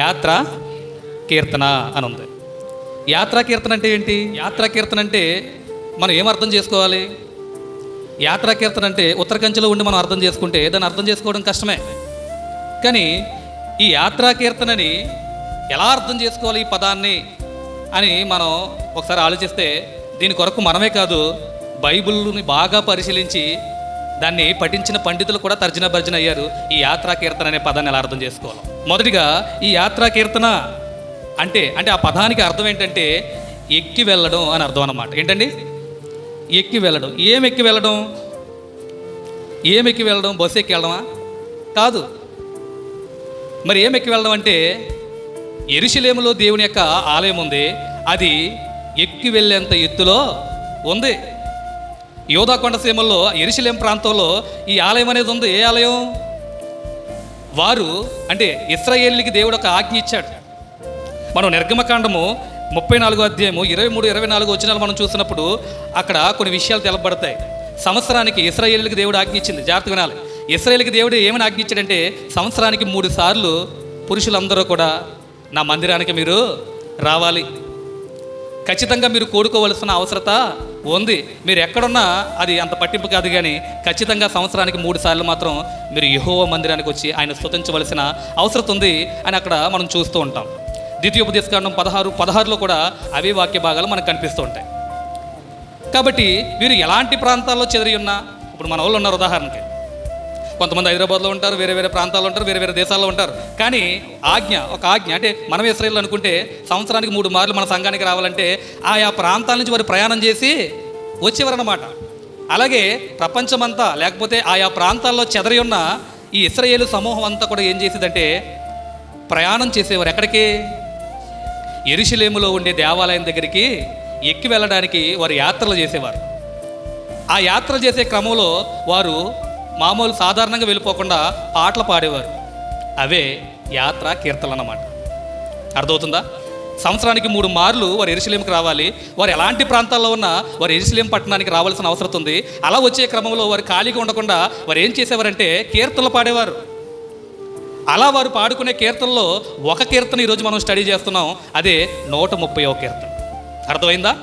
యాత్ర కీర్తన అని ఉంది యాత్రా కీర్తన అంటే ఏంటి? యాత్రా కీర్తన అంటే మనం ఏం అర్థం చేసుకోవాలి? యాత్రా కీర్తన అంటే ఉత్తరకంచెలో ఉండి మనం అర్థం చేసుకుంటే దాన్ని అర్థం చేసుకోవడం కష్టమే. కానీ ఈ యాత్రా కీర్తనని ఎలా అర్థం చేసుకోవాలి ఈ పదాన్ని అని మనం ఒకసారి ఆలోచిస్తే దీని కొరకు మనమే కాదు బైబిల్ని బాగా పరిశీలించి దాన్ని పఠించిన పండితులు కూడా తర్జన భర్జన అయ్యారు. ఈ యాత్రా కీర్తన అనే పదాన్ని ఎలా అర్థం చేసుకోవాలి? మొదటిగా ఈ యాత్రా కీర్తన అంటే అంటే ఆ పదానికి అర్థం ఏంటంటే ఎక్కి వెళ్ళడం అని అర్థం అన్నమాట. ఏంటండి? ఎక్కి వెళ్ళడం. ఏం ఎక్కి వెళ్ళడం? ఏం ఎక్కి వెళ్ళడం? బస్సు ఎక్కి వెళ్ళడమా? కాదు. మరి ఏం ఎక్కి వెళ్ళడం అంటే ఎరుశలేములో దేవుని యొక్క ఆలయం ఉంది. అది ఎక్కి వెళ్ళేంత ఎత్తులో ఉంది. యోధాకొండ సీమల్లో ఎరుశలేం ప్రాంతంలో ఈ ఆలయం అనేది ఉంది. ఏ ఆలయం? వారు అంటే ఇస్రాయేల్కి దేవుడు ఒక ఆజ్ఞ ఇచ్చాడు. మనం నిర్గమకాండము ముప్పై నాలుగో అధ్యాయము ఇరవై మూడు ఇరవై నాలుగు వచ్చినాలు మనం చూసినప్పుడు అక్కడ కొన్ని విషయాలు తెలపబడతాయి. సంవత్సరానికి ఇస్రాయేల్కి దేవుడు ఆజ్ఞ ఇచ్చింది. జాగ్రత్త వినాలి. ఇస్రాయేల్కి దేవుడు ఏమని ఆజ్ఞ ఇచ్చాడంటే సంవత్సరానికి మూడు సార్లు పురుషులందరూ కూడా నా మందిరానికి మీరు రావాలి. ఖచ్చితంగా మీరు కోరుకోవలసిన అవసరత ఉంది. మీరు ఎక్కడున్నా అది అంత పట్టింపు కాదు కానీ ఖచ్చితంగా సంవత్సరానికి మూడు సార్లు మాత్రం మీరు యహోవ మందిరానికి వచ్చి ఆయన స్తుతించవలసిన అవసరం ఉంది అని అక్కడ మనం చూస్తూ ఉంటాం. ద్వితీయోపదేశకాండం పదహారు పదహారులో కూడా అవే వాక్య భాగాలు మనకు కనిపిస్తూ ఉంటాయి. కాబట్టి వీరు ఎలాంటి ప్రాంతాల్లో చెదిరి ఉన్నా ఇప్పుడు మన వాళ్ళు ఉన్నారు ఉదాహరణకి. కొంతమంది హైదరాబాద్లో ఉంటారు వేరే వేరే ప్రాంతాల్లో ఉంటారు వేరే వేరే దేశాల్లో ఉంటారు. కానీ ఆజ్ఞ ఒక ఆజ్ఞ అంటే మనం ఇస్రాయిల్ అనుకుంటే సంవత్సరానికి మూడు మార్లు మన సంఘానికి రావాలంటే ఆయా ప్రాంతాల నుంచి వారు ప్రయాణం చేసి వచ్చేవారన్నమాట. అలాగే ప్రపంచమంతా లేకపోతే ఆయా ప్రాంతాల్లో చెదరి ఉన్న ఈ ఇస్రాయేల్ సమూహం అంతా కూడా ఏం చేసేదంటే ప్రయాణం చేసేవారు. ఎక్కడికి? ఎరుశలేములో ఉండే దేవాలయం దగ్గరికి ఎక్కి వెళ్ళడానికి వారు యాత్రలు చేసేవారు. ఆ యాత్ర చేసే క్రమంలో వారు మామూలు సాధారణంగా వెళ్ళిపోకుండా పాటలు పాడేవారు. అవే యాత్ర కీర్తనలు అన్నమాట. అర్థమవుతుందా? సంవత్సరానికి మూడు మార్లు వారు ఎరుసలేంకి రావాలి. వారు ఎలాంటి ప్రాంతాల్లో ఉన్నా వారు ఎరుసలేం పట్టణానికి రావాల్సిన అవసరం ఉంది. అలా వచ్చే క్రమంలో వారు ఖాళీగా ఉండకుండా వారు ఏం చేసేవారంటే కీర్తనలు పాడేవారు. అలా వారు పాడుకునే కీర్తనలో ఒక కీర్తన ఈరోజు మనం స్టడీ చేస్తున్నాం. అదే నూట ముప్పై కీర్తన. అర్థమైందా?